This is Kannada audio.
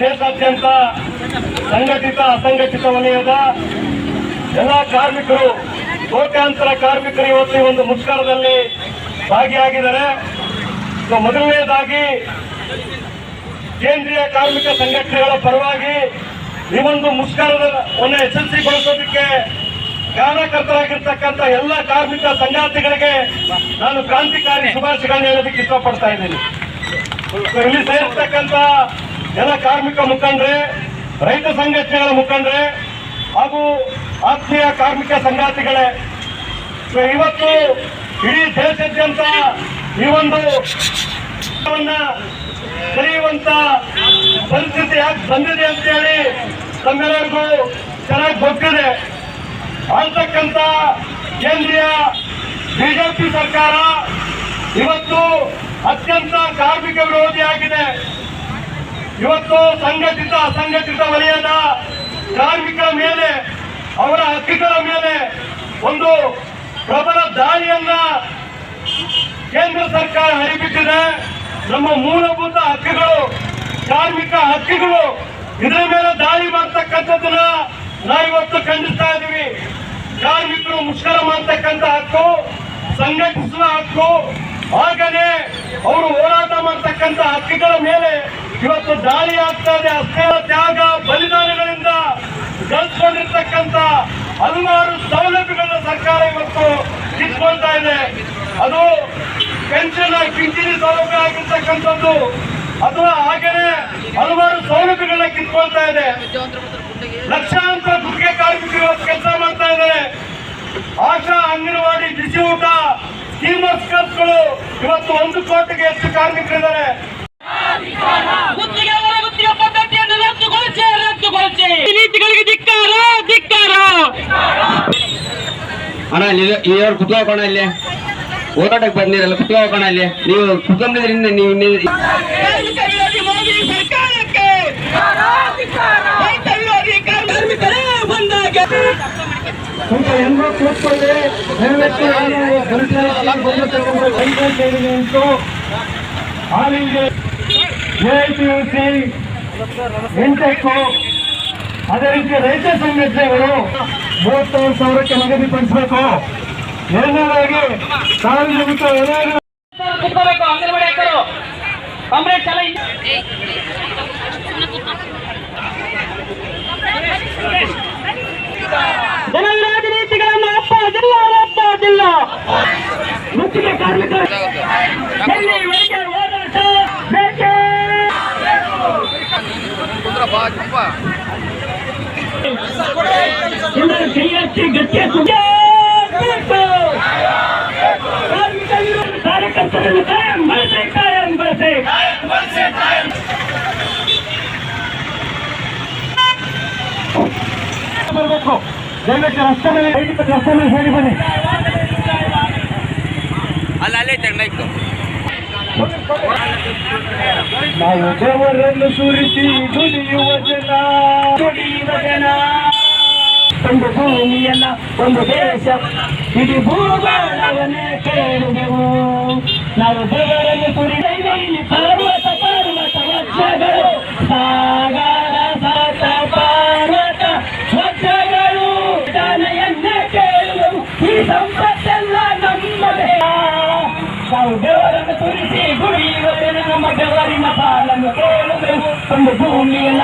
ದೇಶಾದ್ಯಂತ ಸಂಘಟಿತ, ಅಸಂಘಟಿತ ವಲಯದ ಎಲ್ಲ ಕಾರ್ಮಿಕರು ಕೋಟ್ಯಾಂತರ ಕಾರ್ಮಿಕರು ಇವತ್ತು ಈ ಒಂದು ಮುಷ್ಕರದಲ್ಲಿ ಭಾಗಿಯಾಗಿದ್ದಾರೆ. ಮೊದಲನೇದಾಗಿ ಕೇಂದ್ರೀಯ ಕಾರ್ಮಿಕ ಸಂಘಟನೆಗಳ ಪರವಾಗಿ ಈ ಒಂದು ಮುಷ್ಕರವನ್ನು ಯಶಸ್ವಿಗೊಳಿಸೋದಕ್ಕೆ ಕಾರ್ಯಕರ್ತರಾಗಿರ್ತಕ್ಕಂಥ ಎಲ್ಲ ಕಾರ್ಮಿಕ ಸಂಗಾತಿಗಳಿಗೆ ನಾನು ಕ್ರಾಂತಿಕಾರಿ ಶುಭಾಶಯಗಳನ್ನ ಹೇಳೋದಕ್ಕೆ ಇಷ್ಟಪಡ್ತಾ ಇದ್ದೀನಿ. ಇಲ್ಲಿ ಸೇರಿರ್ತಕ್ಕಂಥ ಎಲ್ಲ ಕಾರ್ಮಿಕ ಮುಖಂಡರೇ, ರೈತ ಸಂಘಟನೆಗಳ ಮುಖಂಡರೇ ಹಾಗೂ ಆತ್ಮೀಯ ಕಾರ್ಮಿಕ ಸಂಗಾತಿಗಳೇ ಇವತ್ತು ಇಡೀ ದೇಶಾದ್ಯಂತ ಈ ಒಂದು ಕರೆಯುವಂತ ಪರಿಸ್ಥಿತಿ ಯಾಕೆ ಬಂದಿದೆ ಅಂತ ಹೇಳಿ ತಮ್ಮೆಲ್ಲರಿಗೂ ಚೆನ್ನಾಗಿ ಗೊತ್ತಿದೆ. ಆಗ್ತಕ್ಕಂಥ ಕೇಂದ್ರೀಯ ಬಿಜೆಪಿ ಸರ್ಕಾರ ಇವತ್ತು ಅತ್ಯಂತ ಕಾರ್ಮಿಕ ವಿರೋಧಿಯಾಗಿದೆ ಇವತ್ತು ಸಂಘಟಿತ, ಅಸಂಘಟಿತ ವಲಯದ ಕಾರ್ಮಿಕರ ಮೇಲೆ, ಅವರ ಹಕ್ಕುಗಳ ಮೇಲೆ ಒಂದು ಪ್ರಬಲ ದಾಳಿಯನ್ನ ಕೇಂದ್ರ ಸರ್ಕಾರ ಹರಿಬಿಟ್ಟಿದೆ. ನಮ್ಮ ಮೂಲಭೂತ ಹಕ್ಕುಗಳು, ಕಾರ್ಮಿಕ ಹಕ್ಕುಗಳು ಇದರ ಮೇಲೆ ದಾಳಿ ಮಾಡ್ತಕ್ಕಂಥದ್ದನ್ನ ನಾವಿವತ್ತು ಖಂಡಿಸ್ತಾ ಇದ್ದೀವಿ. ಕಾರ್ಮಿಕರು ಮುಷ್ಕರ ಮಾಡ್ತಕ್ಕಂಥ ಹಕ್ಕು, ಸಂಘಟಿಸುವ ಹಕ್ಕು, ಹಾಗನೇ ಅವರು ಹೋರಾಟ ಮಾಡ್ತಕ್ಕಂಥ ಹಕ್ಕುಗಳ ಮೇಲೆ ಇವತ್ತು ದಾಳಿ ಆಗ್ತಾ ಇದೆ. ಅಸ್ತ್ರ ತ್ಯಾಗ, ಬಲಿದಾನಗಳಿಂದ ಗಳಿಸ್ಕೊಂಡಿರ್ತಕ್ಕಂಥ ಹಲವಾರು ಸೌಲಭ್ಯಗಳನ್ನ ಸರ್ಕಾರ ಇವತ್ತು ಕಿತ್ಕೊಳ್ತಾ ಇದೆ. ಅದು ಪೆನ್ಷನ್ ಕಿಂಚಿನಿ ಸೌಲಭ್ಯ ಆಗಿರ್ತಕ್ಕಂಥದ್ದು. ಅಥವಾ ಹಾಗೆಯೇ ಹಲವಾರು ಸೌಲಭ್ಯಗಳನ್ನ ಕಿತ್ಕೊಳ್ತಾ ಇದೆ. ಲಕ್ಷಾಂತರ ಗುತ್ತಿಗೆ ಕಾರ್ಮಿಕರು ಇವತ್ತು ಕೆಲಸ ಮಾಡ್ತಾ ಇದ್ದಾರೆ. ಆಶಾ ಅಂಗನವಾಡಿ ಬಿಸಿ ಊಟ ಸ್ಕೀಮರ್ಸ್ಗಳು ಇವತ್ತು ಒಂದು ಕೋಟಿಗೆ ಹೆಚ್ಚು ಕಾರ್ಮಿಕರಿದ್ದಾರೆ. ಇವ್ರು ಕುತ್ಕೋಕೋಣ ಇಲ್ಲಿ ಹೋರಾಟಕ್ಕೆ ಬಂದಿರಲ್ಲ ಕುತ್ಕೋಕೋಣ ಇಲ್ಲಿ ನೀವು ಕುತ್ಕೊಂಡಿದ್ರಿಂದ ನೀವು ಎಂಟೆಕ್ಕು ಅದೇ ರೀತಿ ರೈತ ಸಂಘಟನೆಗಳು ಮೂವತ್ತೊಂದು ಸಾವಿರಕ್ಕೆ ನಿಗದಿಪಡಿಸಬೇಕು ಎರಡನೇದಾಗಿ ಸಾರ್ವಜನಿಕ ಏನಾದರೂ ಕುತ್ಕೋಬೇಕು ಅಂಗನವಾಡಿ ಹಾಕರು ಕಾಮ್ರೇಡ್ ಚಲ ಜನ ವಿರೋಧಿ ನೀತಿಗಳನ್ನು ಅಪ್ಪೋದಿಲ್ಲ ಒಪ್ಪೋದಿಲ್ಲ ಗುತ್ತಿಗೆ ಕಾರ್ಮಿಕರು ಎಲ್ಲಿ ವೈದ್ಯರ ಹೋರಾಟ ಬೇಕೇ ಎಲ್ಲರೂ ಕೈ ಎತ್ತಿ ಗಟ್ಟಿಯ ಸುದ್ದಿ ಬೇಕು. ಕಾರ್ಮಿಕ ವಿರೋಧಿ ಕಾರ್ಯಕರ್ತರನ್ನು ಕಾಯಂ ಬಳಸಿ ಕಾಯಂ ಬಳಸಿ ಬರಬೇಕು ದಯವಿಟ್ಟು ರಸ್ತೆ ಮೇಲೆ ದಯವಿಟ್ಟು ರಸ್ತೆ ಮೇಲೆ ಹೇಳಿ ಬನ್ನಿ ಅಲ್ಲ ಅಲ್ಲೇ ತಗೊಂಡಾಯ್ತು ನಾವು ದೇವರನ್ನು ಸುರಿಸಿ ದುಡಿಯುವ ಜನ ದುಡಿಯುವ ಜನ ಒಂದು ಭೂಮಿಯಲ್ಲ ಒಂದು ದೇಶ ಇಡೀ ಭೂಗೋಳವನ್ನೇ ಕೇಳಿದೆವು ನಾವು ದೇವರನ್ನು ಸುರಿಸಿ ಪರ್ವತ ಪರ್ವತ ವಜ್ರಗಳು ಸಾಗರ ಸಾತ ಪರ್ವತ ವಜ್ರಗಳು ದಾನೆಯನ್ನೇ ಕೇಳುವೆವು ಈ ಸಂಪತ್ತೆಲ್ಲ ನಮ್ಮದೇ ನಾವು ದೇವರನ್ನು ತುರಿಸಿ ಗುಡಿಯುವ ಜನ ನಮ್ಮ ಬೆವರಿನ ಪಾಲನ್ನು ಕೇಳುವೆವು ಒಂದು ಭೂಮಿಯಲ್ಲ